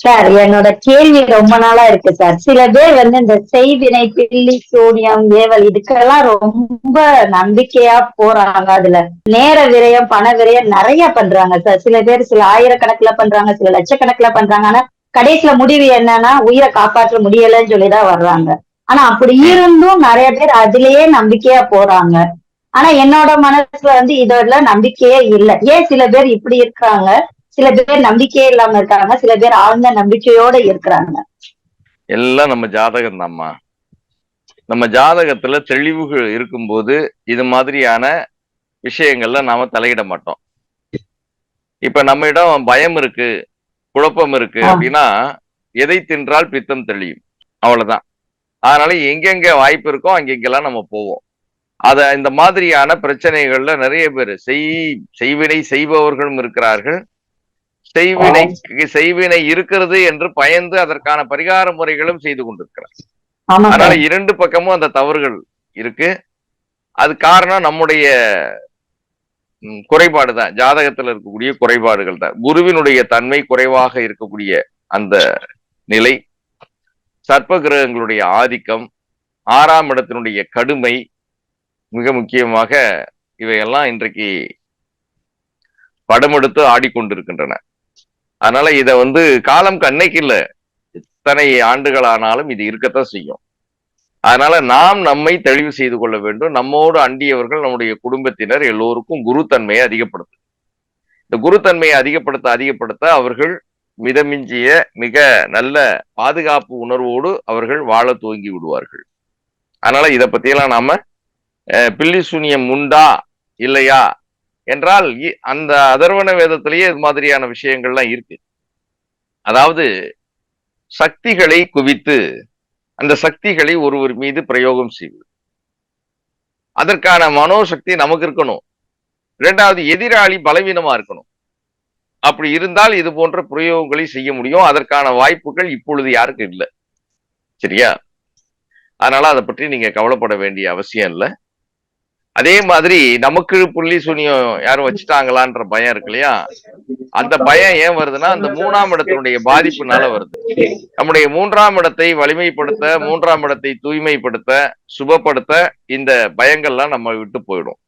Sir என்னோட கேள்வி ரொம்ப நாளா இருக்கு சார். சில பேர் வந்து இந்த செய்வினை பில்லி சூனியம் ஏவல் இதுக்கெல்லாம் ரொம்ப நம்பிக்கையா போறாங்க. அதுல நேர விரயம் பண விரயம் நிறைய பண்றாங்க சார். சில பேர் சில ஆயிரக்கணக்குல பண்றாங்க சில லட்சக்கணக்குல பண்றாங்க. ஆனா கடைசியில முடிவு என்னன்னா உயிரை காப்பாற்ற முடியலன்னு சொல்லிதான் வர்றாங்க. ஆனா அப்படி இருந்தும் நிறைய பேர் அதுலயே நம்பிக்கையா போறாங்க. ஆனா என்னோட மனசுல வந்து இதோட நம்பிக்கையே இல்லை. ஏன் சில பேர் இப்படி இருக்காங்க? சில பேர் நம்பிக்கையே இல்லாம இருக்காங்க. சில பேர் ஆழ்ந்த நம்பிக்கையோட இருக்கிறாங்க. எல்லாம் நம்ம ஜாதகம் தான்மா நம்ம ஜாதகத்துல தெளிவுகள் இருக்கும்போது இது மாதிரியான விஷயங்கள்ல நாம தலையிட மாட்டோம். இப்ப நம்ம இடம் பயம் இருக்கு குழப்பம் இருக்கு. அப்படின்னா எதை தின்றால் பித்தம் தெளியும்? அவ்வளவுதான். அதனால எங்கெங்க வாய்ப்பு இருக்கோ அங்கெங்கெல்லாம் நம்ம போவோம். அத இந்த மாதிரியான பிரச்சனைகள்ல நிறைய பேர் செய் செய்வினை செய்பவர்களும் இருக்கிறார்கள். செய்வினை செய்வினை இருக்கிறது என்று பயந்து அதற்கான பரிகார முறைகளும் செய்து கொண்டிருக்கிறார். அதனால இரண்டு பக்கமும் அந்த தவறுகள் இருக்கு. அது காரணம் நம்முடைய குறைபாடு தான். ஜாதகத்துல இருக்கக்கூடிய குறைபாடுகள் தான். குருவினுடைய தன்மை குறைவாக இருக்கக்கூடிய அந்த நிலை சர்ப்ப கிரகங்களுடைய ஆதிக்கம் ஆறாம் இடத்தினுடைய கடுமை மிக முக்கியமாக இவையெல்லாம் இன்றைக்கு படமெடுத்து ஆடிக்கொண்டிருக்கின்றன. அதனால இத வந்து காலம் கண்ணைக்கு எத்தனை இத்தனை ஆண்டுகளானாலும் இது இருக்கத்தான் செய்யும். அதனால நாம் நம்மை தெளிவு செய்து கொள்ள வேண்டும். நம்மோடு அண்டியவர்கள் நம்முடைய குடும்பத்தினர் எல்லோருக்கும் குருத்தன்மையை அதிகப்படுத்து. இந்த குருத்தன்மையை அதிகப்படுத்த அதிகப்படுத்த அவர்கள் மிதமிஞ்சிய மிக நல்ல பாதுகாப்பு உணர்வோடு அவர்கள் வாழ துவங்கி விடுவார்கள். அதனால இதை பத்தியெல்லாம் நாம பில்லி சூனியம் உண்டா இல்லையா என்றால் இ- அந்த அதர்வன வேதத்திலேயே இது மாதிரியான விஷயங்கள்லாம் இருக்கு. அதாவது சக்திகளை குவித்து அந்த சக்திகளை ஒருவர் மீது பிரயோகம் செய்வது. அதற்கான மனோசக்தி நமக்கு இருக்கணும். இரண்டாவது எதிராளி பலவீனமா இருக்கணும். அப்படி இருந்தால் இது போன்ற பிரயோகங்களை செய்ய முடியும். அதற்கான வாய்ப்புகள் இப்பொழுது யாருக்கும் இல்லை? சரியா? அதனால அதை பற்றி நீங்க கவலைப்பட வேண்டிய அவசியம் இல்லை. அதே மாதிரி நமக்கு புள்ளி சூனியம் யாரும் வச்சுட்டாங்களான்ற பயம் இருக்கு இல்லையா? அந்த பயம் ஏன் வருதுன்னா அந்த மூணாம் இடத்தினுடைய பாதிப்புனால வருது. நம்முடைய மூன்றாம் இடத்தை வலிமைப்படுத்த மூன்றாம் இடத்தை தூய்மைப்படுத்த சுபப்படுத்த இந்த பயங்கள்லாம் நம்ம விட்டு போயிடும்.